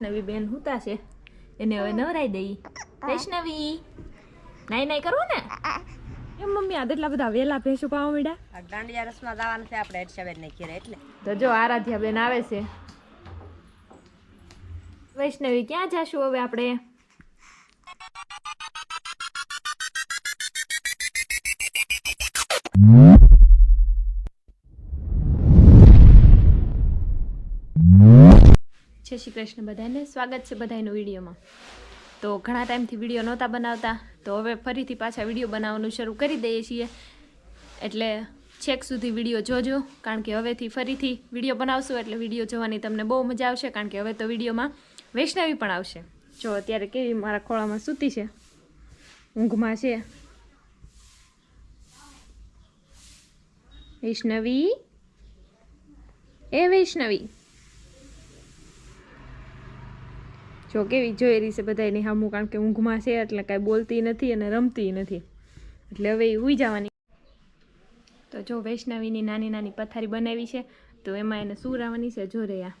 નવી બેન હુતા છે. એને હવે નવરાઈ દઈ. વૈષ્ણવી નાઈ નાઈ કરવું ને. એમ મમ્મી એટલા બધા વેલા ભેંસું પાવા માંડ્યા? આ દાંડિયા રસમાં જવાનું છે આપણે હેઠસાબેન ને ઘેરે એટલે. તો જો આરાધ્યા બેન આવે છે. વૈષ્ણવી ક્યાં જશું હવે આપણે? શ્રી કૃષ્ણ બધાને. સ્વાગત છે બધાનું વિડીયોમાં. તો ઘણા ટાઈમથી વીડિયો નહોતા બનાવતા, તો હવે ફરીથી પાછા વીડિયો બનાવવાનું શરૂ કરી દઈએ છીએ. એટલે છેક સુધી વીડિયો જોજો, કારણ કે હવેથી ફરીથી વીડિયો બનાવશું એટલે વીડિયો જોવાની તમને બહુ મજા આવશે, કારણ કે હવે તો વિડીયોમાં વૈષ્ણવી પણ આવશે. જો અત્યારે કેવી મારા ખોળામાં સૂતી છે, ઊંઘમાં છે. વૈષ્ણવી? એ વૈષ્ણવી. જો કેવી જોઈ રહી છે બધાની સામું કારણ કે ઊંઘમાં છે એટલે કાંઈ બોલતી નથી અને રમતી નથી. એટલે હવે એ ઉઈ જવાની. તો જો વૈષ્ણવીની નાની નાની પથારી બનાવી છે, તો એમાં એને સુરાવાની છે જો રહ્યા.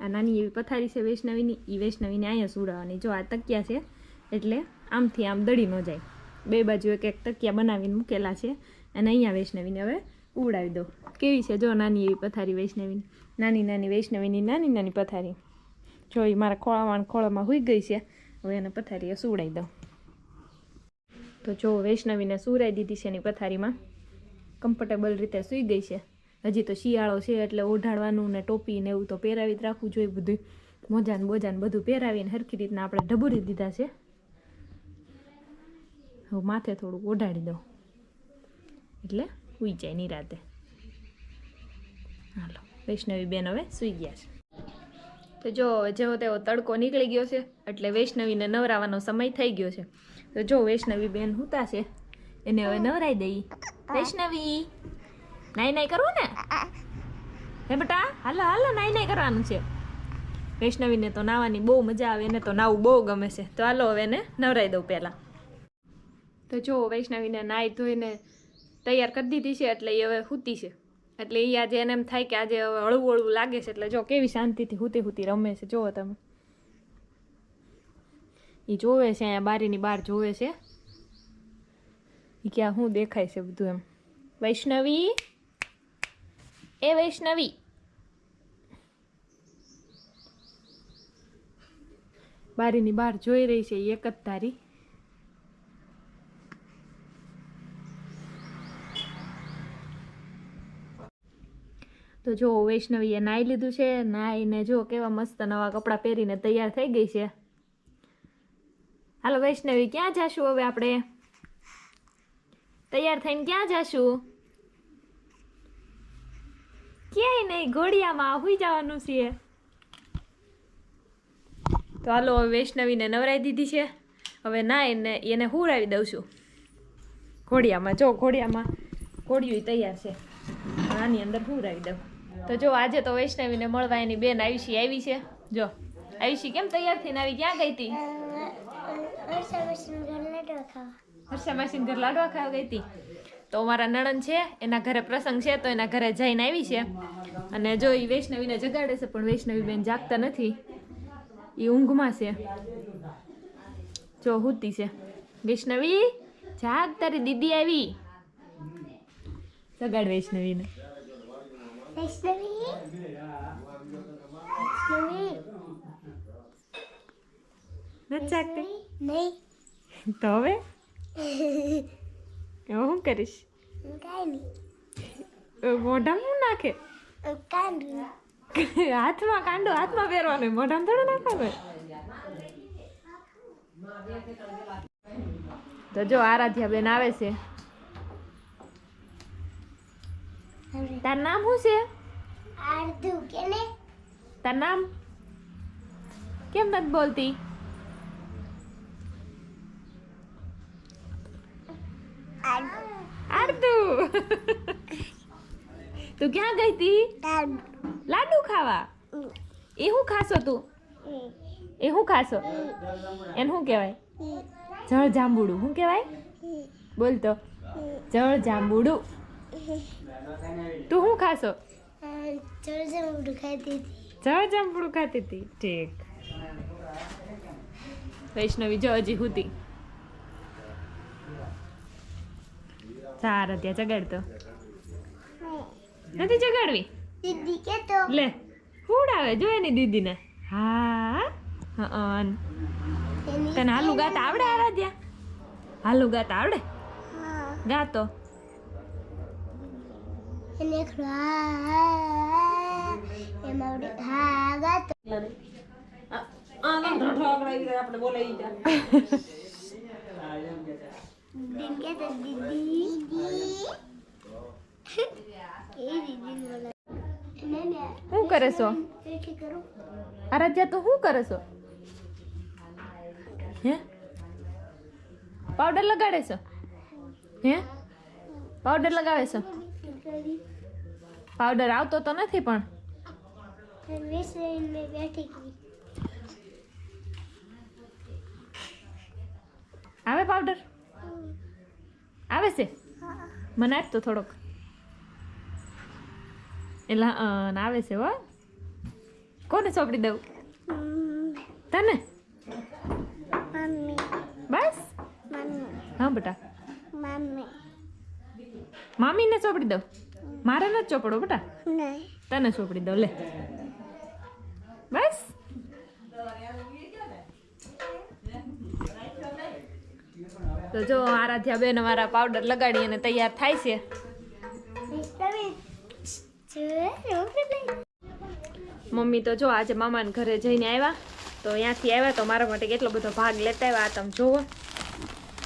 આ નાની એવી પથારી છે વૈષ્ણવીની એ વૈષ્ણવીને અહીંયા સુરાવાની જો આ તકિયા છે, એટલે આમથી આમ દડી ન જાય. બે બાજુ એક એક તકિયા બનાવીને મૂકેલા છે, અને અહીંયા વૈષ્ણવીને હવે ઉડાવી દો. કેવી છે જો નાની એવી પથારી વૈષ્ણવીની? નાની નાની વૈષ્ણવીની નાની નાની પથારી. જો એ મારા ખોળામાં ખોળામાં હોઈ ગઈ છે, હવે એને પથારીએ સુવડાવી દઉં. તો જો વૈષ્ણવીને સુરાઈ દીધી છે એની પથારીમાં, કમ્ફર્ટેબલ રીતે સૂઈ ગઈ છે. હજી તો શિયાળો છે એટલે ઓઢાડવાનું ને ટોપી ને એવું તો પહેરાવી જ રાખવું જોઈએ બધું મોજાન બોજાન બધું પહેરાવીને હરખી રીતના આપણે ઢબૂરી દીધા છે. હવે માથે થોડું ઓઢાડી દઉં. એટલે સૂઈ જાય નિરાતે. હાલો, વૈષ્ણવી બેન હવે સૂઈ ગયા છે. તો જો જેવો તેવો તડકો નીકળી ગયો છે, એટલે વૈષ્ણવીને નવરાવાનો સમય થઈ ગયો છે. તો જો વૈષ્ણવી બેન હુતા છે, એને હવે નવરાઈ દઈ વૈષ્ણવી નાઈ નાઈ કરવું ને. હે બેટા, હાલો હાલો નાઈ નાઈ કરવાનું છે. વૈષ્ણવીને તો નાવાની બહુ મજા આવે, એને તો નાવું બહુ ગમે છે. તો હાલો હવે એને નવરાઈ દઉં પહેલાં. તો જો વૈષ્ણવીને નાહી ધોઈને તૈયાર કરી દીધી છે, એટલે એ હવે સૂતી છે. એટલે એ આજે એને એમ થાય કે આજે હવે હળવું હળવું લાગે છે, એટલે જો કેવી શાંતિથી હુતી હુતી રમે છે જુઓ તમે. એ જોવે છે, અહીંયા બારીની બહાર જોવે છે. એ ક્યાં શું દેખાય છે બધું એમ. વૈષ્ણવી? એ વૈષ્ણવી. બારીની બહાર જોઈ રહી છે એક જ તારી જો વૈષ્ણવીએ નાહી લીધું છે નાહીને જો કેવા મસ્ત નવા કપડાં પહેરીને તૈયાર થઈ ગઈ છે. હાલો વૈષ્ણવી, ક્યાં જશું હવે આપણે? તૈયાર થઈને ક્યાં જશું? ક્યાંય નહીં, ઘોડિયામાં હુઈ જવાનું છે તો હાલો હવે વૈષ્ણવીને નવરાઈ દીધી છે. હવે ના એને એને હુરાવી દઉં છું. ઘોડિયામાં, જો ઘોડિયામાં ઘોડિયું તૈયાર છે. આની અંદર હુરાવી દઉં. તો જો આજે તો વૈષ્ણવીને મળવા એની બેન આયુષી આવી છે. જો, આયુષી કેમ તૈયાર થઈને આવી? ક્યાં ગઈ હતી હર્ષા માસીને ઘર લાડવા ખાવા ગઈ હતી તો અમારા નણંદ છે, એના ઘરે પ્રસંગ છે, તો એના ઘરે જઈને આવી છે. અને જો એ વૈષ્ણવીને જગાડે છે, પણ વૈષ્ણવી બેન જાગતા નથી. એ ઊંઘમાં છે. જો હુતી છે. વૈષ્ણવી, જાગ તારી દીદી આવી. જગાડ વૈષ્ણવીને. નથી જાગતી તો હવે? શું કરીશ? મોઢામાં શું નાખે? હાથમાં કાંડો હાથમાં પહેરવાનો મોઢામાં થોડો નાખવાનો. તો જો આરાધ્યા બેન આવે છે. તાર નામ શું છે? તાર નામ? કેમ નથી બોલતી? આરધુ. તું ક્યાં ગઈ હતી? લાડુ. ખાવા? એ શું ખાશો તું? એ શું ખાશો? એને શું કહેવાય? જળ જાંબુડું. શું કહેવાય? બોલ તો. જળ જાંબુડું. તું શું ખાશો? જળજમ ખાતી હતી ખાતી હતી? ઠીક. વૈષ્ણવી જો હજી હુતી સારા ત્યાં જગાડતો. નથી જગાડવી? દીદી કે તો લે હુડાવે જો એની દીદીને. હા હં એની તને હાલું ગાતા આવડે આરાધ્યા? હાલું ગાતા આવડે? હા. ગાતો? એને એમાં હા ગાતો આપણે બોલાવી શું કરે છો? આરાધ્યા તો શું કરે છો? હે? પાવડર લગાડે છો? હે? પાવડર લગાવે છો? કરી પાવડર આવતો તો નથી પણ. અને મેં બેઠી આવે પાવડર આવે છે? મને આપતો થોડોક. એટલે આવે છે હો. કોને સોંપડી દઉં? તને? બસ? હા બેટા. મામી મામીને ચોપડી દઉં? મારે નથી ચોપડો બેટા. તને ચોપડી દઉં લે. બસ. તો જો આરાધ્યા બેન અમારા પાવડર લગાડી અને તૈયાર થાય છે. મમ્મી તો જો આજે મામાને ઘરે જઈને આવ્યા. તો ત્યાંથી આવ્યા તો મારા માટે કેટલો બધો ભાગ લેતા આવ્યા. આ તમે જુઓ.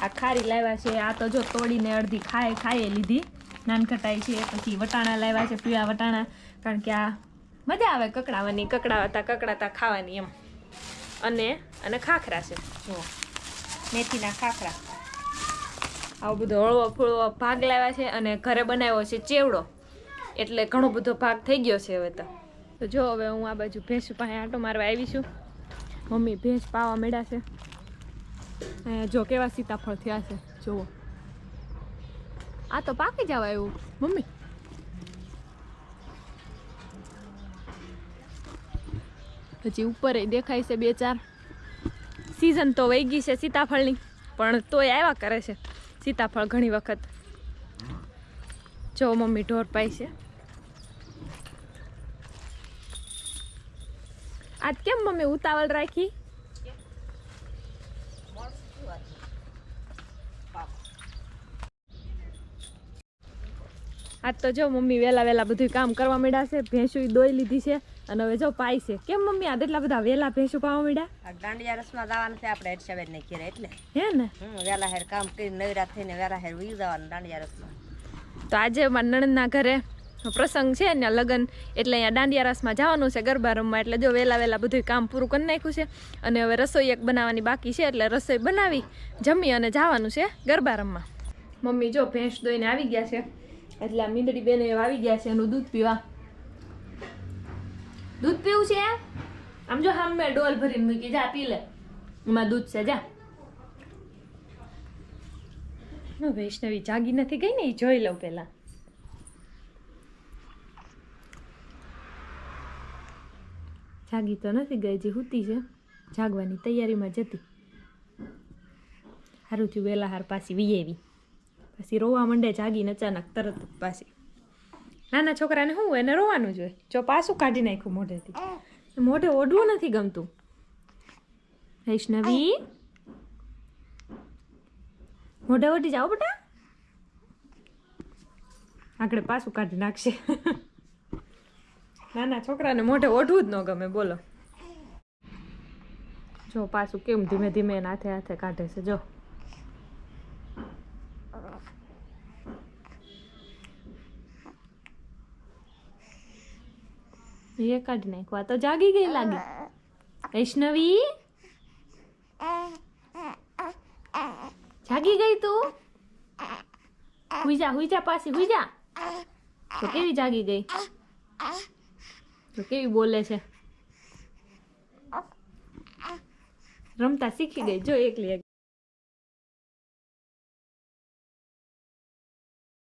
આ ખારી લાવ્યા છે. આ તો જો તોડીને અડધી ખાય ખાઈએ લીધી. નાનખટાઈ છે, પછી વટાણા લાવ્યા છે, પીળા વટાણા, કારણ કે આ મજા આવે કકડાવાની, કકડાવતા, કકડાતા ખાવાની એમ. અને અને ખાખરા છે, જુઓ. મેથીના ખાખરા. આવો બધો હળવો ફૂળવો ભાગ લાવ્યા છે અને ઘરે બનાવ્યો છે ચેવડો. એટલે ઘણો બધો ભાગ થઈ ગયો છે હવે તો. તો જો હવે હું આ બાજુ ભેંસ પાસે આંટો મારવા આવી છું. મમ્મી ભેંસ પાવા મેળા છે. જો કેવા સીતાફળ થયા છે, જુઓ. આ તો પાકી જવા એવું. મમ્મી. પછી ઉપર દેખાય છે બે ચાર. સિઝન તો વહી ગઈ છે સીતાફળની પણ તોય આવ્યા કરે છે સીતાફળ ઘણી વખત. જો મમ્મી ઢોર પાય છે. આજ કેમ મમ્મી ઉતાવળ રાખી? આજ તો જો મમ્મી વહેલા વહેલા બધું કામ કરવા માંડ્યા છે ભેંસુ દોઈ લીધી છે અને હવે જો પાય છે. કેમ મમ્મી આ એટલા બધા વહેલા ભેંસું પાવા માંડ્યા? આ દાંડિયા રસમાં જવાનું છે આપણે હેરસાબેન ને ઘેરે એટલે. હે ને? વહેલા હેર કામ કરીને નવરા થઈને વહેલા હેર ઉઈ જવાનું દાંડિયા રસમાં. તો આજે મારા નણંદના ઘરે પ્રસંગ છે ને લગ્ન. એટલે અહીંયા દાંડિયા રસમાં જવાનું છે ગરબા રમવા. એટલે જો વહેલા વહેલા બધું કામ પૂરું કરી નાખ્યું છે અને હવે રસોઈ એક બનાવવાની બાકી છે એટલે રસોઈ બનાવી જમી અને જવાનું છે ગરબા રમવા. મમ્મી જો ભેંસ દોઈને આવી ગયા છે. એટલે આ મીંદડી બેન આવી ગયા છે એનું દૂધ પીવા. દૂધ પીવું છે? આમ જો હામ ડોલ ભરીને મૂકી, જા, પી લે. એમાં દૂધ છે, જા. વૈષ્ણવી જાગી નથી ગઈ ને એ જોઈ લઉં પેલા જાગી તો નથી ગઈ જે હુતી છે. જાગવાની તૈયારીમાં જતી સારું થયું વહેલા હાર પાછી વીએવી પછી રોવા માંડે જાગીને અચાનક તરત પાછી. નાના છોકરાને શું હોય એને રોવાનું જોઈએ જો પાછું કાઢી નાખ્યું મોઢેથી. મોઢે ઓઢવું નથી ગમતું. વૈષ્ણવી, મોઢે ઓઢી જાઓ બેટા. આગળ પાછું કાઢી નાખશે. નાના છોકરાને મોઢે ઓઢવું જ ન ગમે, બોલો. જો પાછું કેમ ધીમે ધીમે એના હાથે હાથે કાઢે છે, જો. એ કાઢી નાખવા તો જાગી ગઈ લાગે વૈષ્ણવી જાગી ગઈ તું હુઈજા હુઈજા પાસે હુઈજા તો કેવી જાગી ગઈ તો કેવી બોલે છે રમતા શીખી ગઈ જો એકલી એક